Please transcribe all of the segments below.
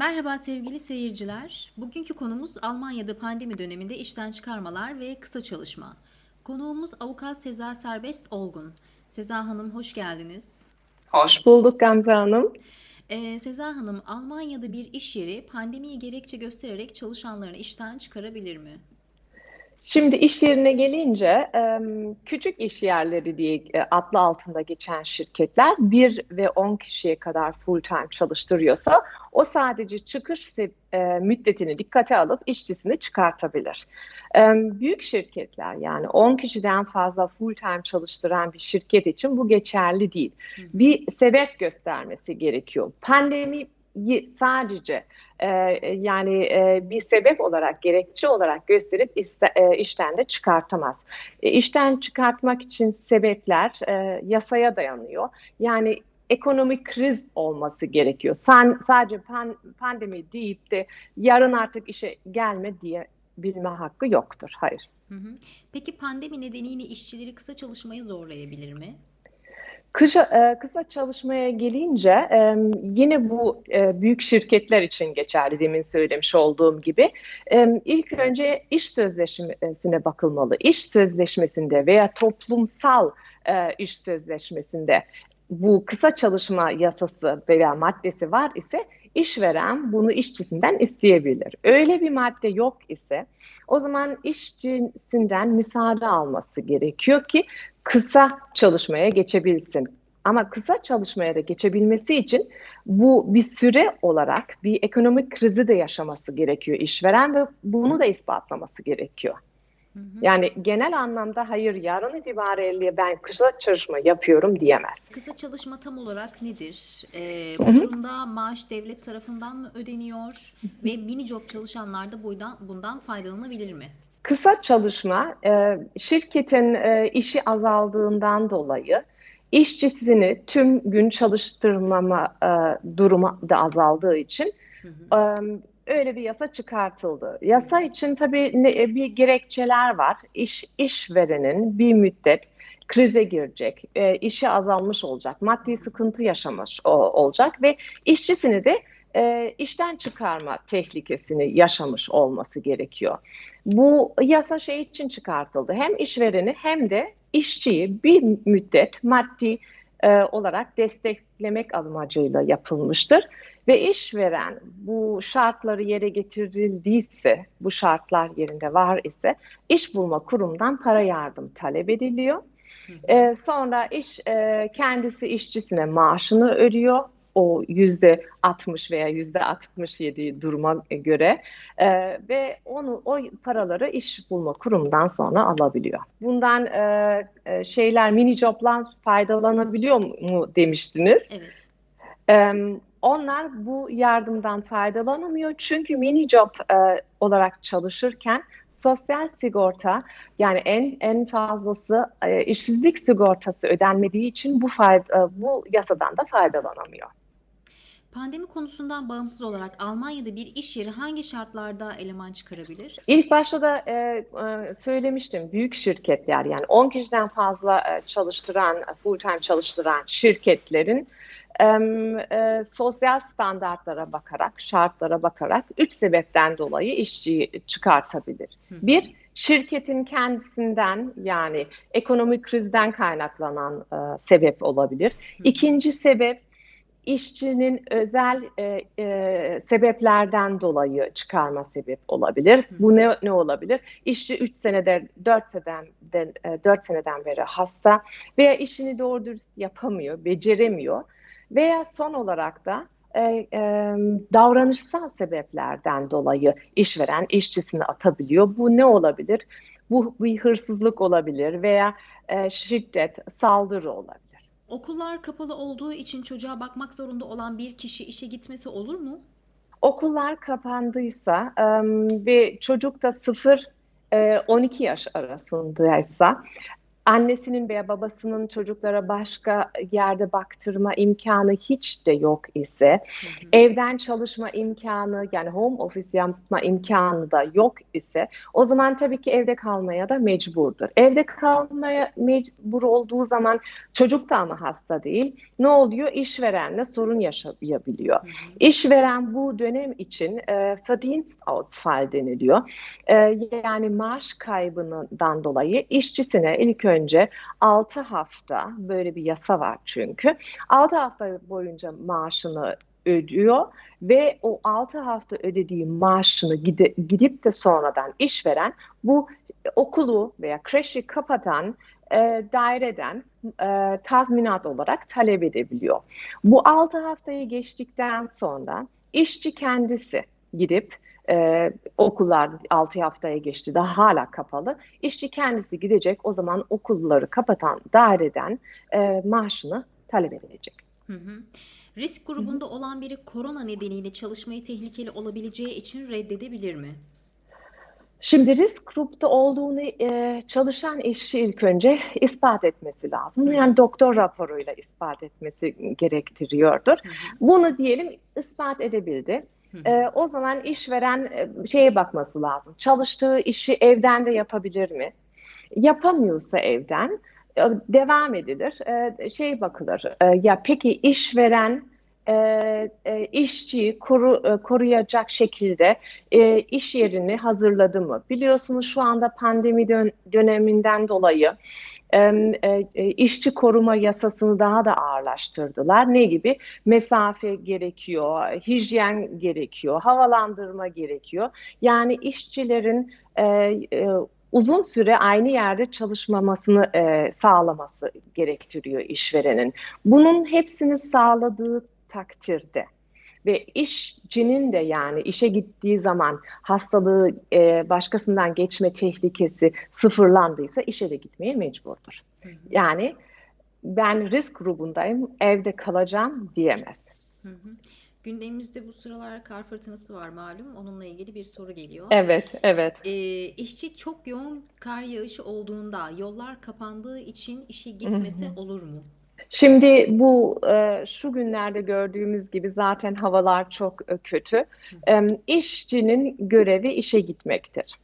Merhaba sevgili seyirciler. Bugünkü konumuz Almanya'da pandemi döneminde işten çıkarmalar ve kısa çalışma. Konuğumuz avukat Seza Serbest Olgun. Seza Hanım hoş geldiniz. Hoş bulduk Gamze Hanım. Ee, Seza Hanım, Almanya'da bir iş yeri pandemiyi gerekçe göstererek çalışanlarını işten çıkarabilir mi? Şimdi iş yerine gelince küçük iş yerleri diye e, adlı altında geçen şirketler 1 ve 10 kişiye kadar full time çalıştırıyorsa o sadece çıkış e, müddetini dikkate alıp işçisini çıkartabilir. Büyük şirketler yani 10 kişiden fazla full time çalıştıran bir şirket için bu geçerli değil. Bir sebep göstermesi gerekiyor. Pandemiyi sadece e, yani e, bir sebep olarak, gerekçe olarak gösterip iste- e, işten de çıkartamaz. E, işten çıkartmak için sebepler e, yasaya dayanıyor. Yani ekonomik kriz olması gerekiyor. Sen sadece pan- pandemi deyip de yarın artık işe gelme diye bilme hakkı yoktur. Hayır. Peki pandemi nedeniyle işçileri kısa çalışmayı zorlayabilir mi? Kışa, e, kısa çalışmaya gelince e, yine bu e, büyük şirketler için geçerli demin söylemiş olduğum gibi e, ilk önce iş sözleşmesine bakılmalı. İş sözleşmesinde veya toplumsal iş sözleşmesinde bu kısa çalışma yasası veya maddesi var ise işveren bunu işçisinden isteyebilir. Öyle bir madde yok ise o zaman işçisinden müsaade alması gerekiyor ki kısa çalışmaya geçebilsin. Ama kısa çalışmaya da geçebilmesi için bu bir süre olarak bir ekonomik krizi de yaşaması gerekiyor işveren ve bunu da ispatlaması gerekiyor. Hı hı. Yani genel anlamda hayır yarın itibariyle ben kısa çalışma yapıyorum diyemez. Kısa çalışma tam olarak nedir? Ee, bu durumda maaş devlet tarafından mı ödeniyor ve mini job çalışanlar da bundan, bundan faydalanabilir mi? Kısa çalışma e, şirketin e, işi azaldığından dolayı işçisini tüm gün çalıştırmama e, durumu da azaldığı için Hı hı. e, öyle bir yasa çıkartıldı. Yasa için tabii ne, bir gerekçeler var. İş, işverenin bir müddet krize girecek, e, işi azalmış olacak, maddi sıkıntı yaşamış o- olacak ve işçisini de e, işten çıkarma tehlikesini yaşamış olması gerekiyor. Bu yasa şey için çıkartıldı. Hem işvereni hem de işçiyi bir müddet maddi e, olarak desteklemek amacıyla yapılmıştır. Ve işveren bu şartları yere getirildiyse, bu şartlar yerinde var ise iş bulma kurumdan para yardım talep ediliyor. Ee, sonra iş e, kendisi işçisine maaşını ödüyor. O yüzde 60 veya yüzde 67 duruma göre Ee, ve onu o paraları iş bulma kurumdan sonra alabiliyor. Bundan e, e, şeyler mini joblar faydalanabiliyor mu demiştiniz. Evet. Ee, onlar bu yardımdan faydalanamıyor çünkü mini job e, olarak çalışırken sosyal sigorta yani en en fazlası e, işsizlik sigortası ödenmediği için bu fayda, e, bu yasadan da faydalanamıyor. Pandemi konusundan bağımsız olarak Almanya'da bir iş yeri hangi şartlarda eleman çıkarabilir? İlk başta da e, e, söylemiştim büyük şirketler yani 10 kişiden fazla e, çalıştıran, full time çalıştıran şirketlerin e, sosyal standartlara bakarak, şartlara bakarak üç sebepten dolayı işçiyi çıkartabilir. Hı. Bir, şirketin kendisinden yani ekonomik krizden kaynaklanan e, sebep olabilir. Hı. İkinci sebep işçinin özel e, e, sebeplerden dolayı çıkarma sebep olabilir. Hı Bu ne ne olabilir? İşçi 3 seneden 4 seneden 4 seneden beri hasta veya işini doğru dürüst yapamıyor, beceremiyor veya son olarak da e, e, davranışsal sebeplerden dolayı işveren işçisini atabiliyor. Bu ne olabilir? Bu bir hırsızlık olabilir veya e, şiddet, saldırı olabilir. Okullar kapalı olduğu için çocuğa bakmak zorunda olan bir kişi işe gitmesi olur mu? Okullar kapandıysa ve çocuk da 0-12 yaş arasındaysa annesinin veya babasının çocuklara başka yerde baktırma imkanı hiç de yok ise, Hı hı. evden çalışma imkanı yani home office yapma imkanı da yok ise o zaman tabii ki evde kalmaya da mecburdur. Evde kalmaya mecbur olduğu zaman çocuk da ama hasta değil. Ne oluyor? İşverenle sorun yaşayabiliyor. Hı hı. İşveren bu dönem için e, Verdienstausfall deniliyor. E, yani maaş kaybından dolayı işçisine ilk önce 6 hafta böyle bir yasa var çünkü 6 hafta boyunca maaşını ödüyor ve o 6 hafta ödediği maaşını gidip de sonradan işveren bu okulu veya kreşi kapatan e, daireden e, tazminat olarak talep edebiliyor. Bu 6 haftayı geçtikten sonra işçi kendisi gidip e, okullar 6 haftaya geçti daha hala kapalı. İşçi kendisi gidecek o zaman okulları kapatan daireden e, maaşını talep edecek. Hı hı. Risk grubunda olan biri korona nedeniyle çalışmayı tehlikeli olabileceği için reddedebilir mi? Şimdi risk grupta olduğunu e, çalışan işçi ilk önce ispat etmesi lazım. Yani doktor raporuyla ispat etmesi gerektiriyordur. Hı hı. Bunu diyelim ispat edebildi. E, o zaman işveren e, şeye bakması lazım. Çalıştığı işi evden de yapabilir mi? Yapamıyorsa evden e, devam edilir. E, şey bakılır. E, ya peki işveren e, e, işçiyi koru, e, koruyacak şekilde e, iş yerini hazırladı mı? Biliyorsunuz şu anda pandemi dön- döneminden dolayı işçi koruma yasasını daha da ağırlaştırdılar. Ne gibi? Mesafe gerekiyor, hijyen gerekiyor, havalandırma gerekiyor. Yani işçilerin e, e, uzun süre aynı yerde çalışmamasını e, sağlaması gerektiriyor işverenin. Bunun hepsini sağladığı takdirde ve işçinin de yani işe gittiği zaman hastalığı e, başkasından geçme tehlikesi sıfırlandıysa işe de gitmeye mecburdur. Hı hı. Yani ben risk grubundayım, evde kalacağım diyemez. Hı hı. Gündemimizde bu sıralar kar fırtınası var malum. Onunla ilgili bir soru geliyor. Evet, evet. Ee, işçi çok yoğun kar yağışı olduğunda yollar kapandığı için işe gitmesi hı. olur mu? Şimdi bu e, şu günlerde gördüğümüz gibi zaten havalar çok e, kötü. E, işçinin görevi işe gitmektir.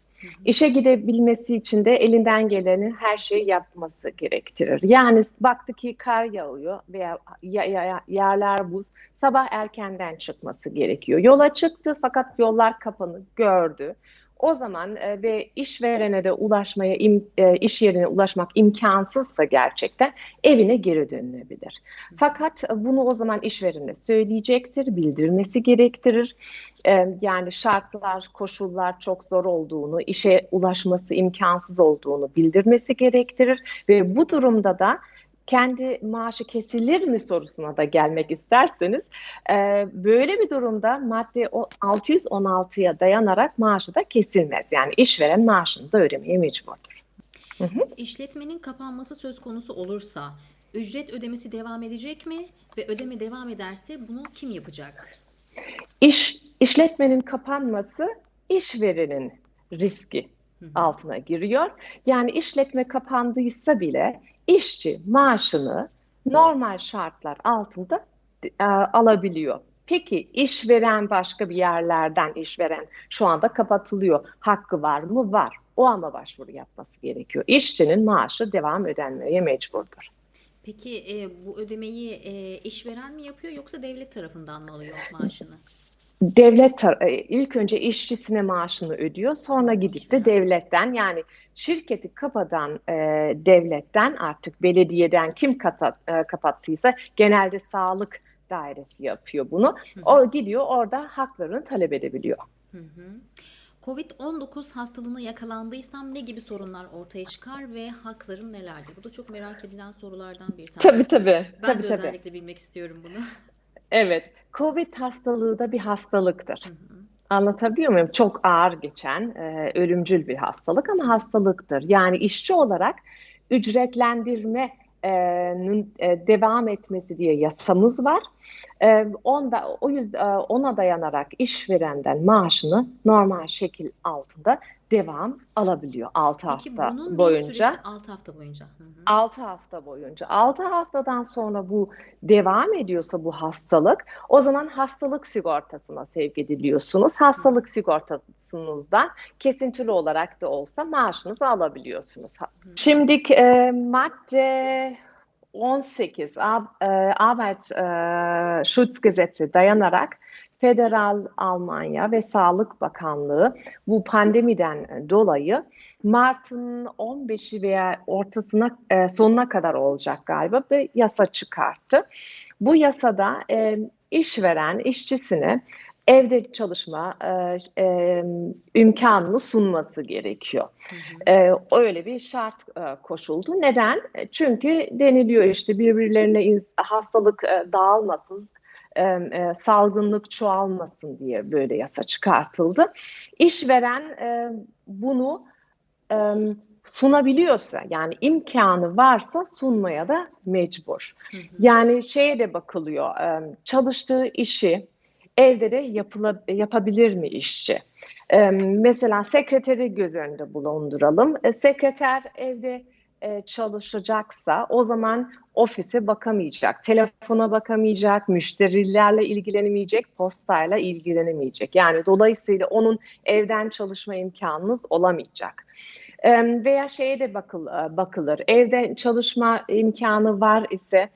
İşe gidebilmesi için de elinden gelenin her şeyi yapması gerektirir. Yani baktı ki kar yağıyor veya ya- ya- yerler buz, sabah erkenden çıkması gerekiyor. Yola çıktı fakat yollar kapanı gördü. O zaman e, ve işverene de ulaşmaya, im- e, iş yerine ulaşmak imkansızsa gerçekten evine geri dönülebilir. Fakat bunu o zaman işverene söyleyecektir, bildirmesi gerektirir. E, Yani şartlar, koşullar çok zor olduğunu, işe ulaşması imkansız olduğunu bildirmesi gerektirir ve bu durumda da kendi maaşı kesilir mi sorusuna da gelmek isterseniz e, böyle bir durumda madde o- 616'ya dayanarak maaşı da kesilmez. Yani işveren maaşını da ödemeye mecburdur. Hı hı. İşletmenin kapanması söz konusu olursa ücret ödemesi devam edecek mi? Ve ödeme devam ederse bunu kim yapacak? İş, işletmenin kapanması işverenin riski altına giriyor. Yani işletme kapandıysa bile işçi maaşını normal şartlar altında e, alabiliyor. Peki işveren başka bir yerlerden işveren şu anda kapatılıyor. Hakkı var mı? Var. O ama başvuru yapması gerekiyor. İşçinin maaşı devam ödenmeye mecburdur. Peki e, bu ödemeyi e, işveren mi yapıyor yoksa devlet tarafından mı alıyor maaşını? Devlet e, ilk önce işçisine maaşını ödüyor, sonra gidip de devletten yani şirketi kapatan e, devletten artık belediyeden kim kata- e, kapattıysa genelde sağlık dairesi yapıyor bunu. Hı hı. O gidiyor orada haklarını talep edebiliyor. Hı hı. Covid-19 hastalığına yakalandıysam ne gibi sorunlar ortaya çıkar ve haklarım nelerdir? Bu da çok merak edilen sorulardan bir Tabii tanesi. tabii, Ben tabii de tabii. özellikle bilmek istiyorum bunu. Evet, Covid hastalığı da bir hastalıktır. Hı hı. Anlatabiliyor muyum? Çok ağır geçen, e, ölümcül bir hastalık ama hastalıktır. Yani işçi olarak ücretlendirmenin e, devam etmesi diye yasamız var. E, onda, o yüzden ona dayanarak işverenden maaşını normal şekil altında devam alabiliyor 6 Peki hafta bunun boyunca. süresi 6 hafta boyunca. Hı hı. 6 hafta boyunca. 6 haftadan sonra bu devam ediyorsa bu hastalık, o zaman hastalık sigortasına sevk ediliyorsunuz. Hastalık sigortasınızdan kesintili olarak da olsa maaşınızı alabiliyorsunuz. Şimdi e, madde 18 Ar- e, Arbeitsschutzgesetze dayanarak Federal Almanya ve Sağlık Bakanlığı bu pandemiden dolayı Mart'ın 15'i veya ortasına e, sonuna kadar olacak galiba bir yasa çıkarttı. Bu yasada e, işveren işçisine evde çalışma e, e, imkanını sunması gerekiyor. Hı hı. E, öyle bir şart e, koşuldu. Neden? E, Çünkü deniliyor işte birbirlerine in- hastalık e, dağılmasın, e, salgınlık çoğalmasın diye böyle yasa çıkartıldı. İşveren e, bunu e, sunabiliyorsa yani imkanı varsa sunmaya da mecbur. Hı hı. Yani şeye de bakılıyor, e, çalıştığı işi evde de yapıla, yapabilir mi işçi? E, mesela sekreteri göz önünde bulunduralım. E, sekreter evde e, çalışacaksa o zaman ofise bakamayacak, telefona bakamayacak, müşterilerle ilgilenemeyecek, postayla ilgilenemeyecek. Yani dolayısıyla onun evden çalışma imkanınız olamayacak. E, veya şeye de bakıl, e, bakılır, evde çalışma imkanı var ise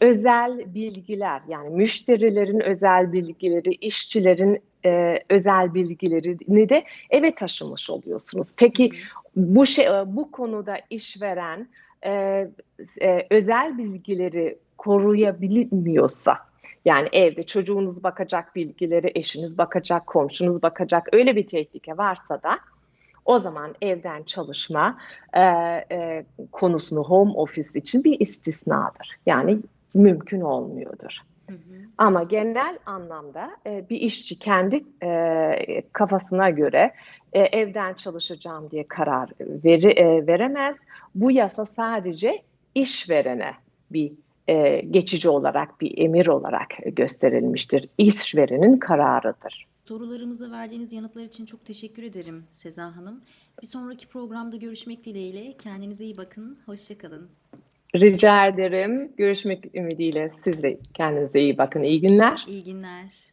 özel bilgiler yani müşterilerin özel bilgileri, işçilerin e, özel bilgilerini de eve taşımış oluyorsunuz. Peki bu şey bu konuda işveren e, e, özel bilgileri koruyabilmiyorsa yani evde çocuğunuz bakacak bilgileri, eşiniz bakacak, komşunuz bakacak öyle bir tehlike varsa da o zaman evden çalışma e, e, konusunu home office için bir istisnadır. Yani mümkün olmuyordur. Hı hı. Ama genel anlamda e, bir işçi kendi e, kafasına göre e, evden çalışacağım diye karar veri, e, veremez. Bu yasa sadece işverene bir e, geçici olarak bir emir olarak gösterilmiştir. İşverenin kararıdır. Sorularımıza verdiğiniz yanıtlar için çok teşekkür ederim Seza Hanım. Bir sonraki programda görüşmek dileğiyle. Kendinize iyi bakın. Hoşçakalın. Rica ederim. Görüşmek ümidiyle siz de kendinize iyi bakın. İyi günler. İyi günler.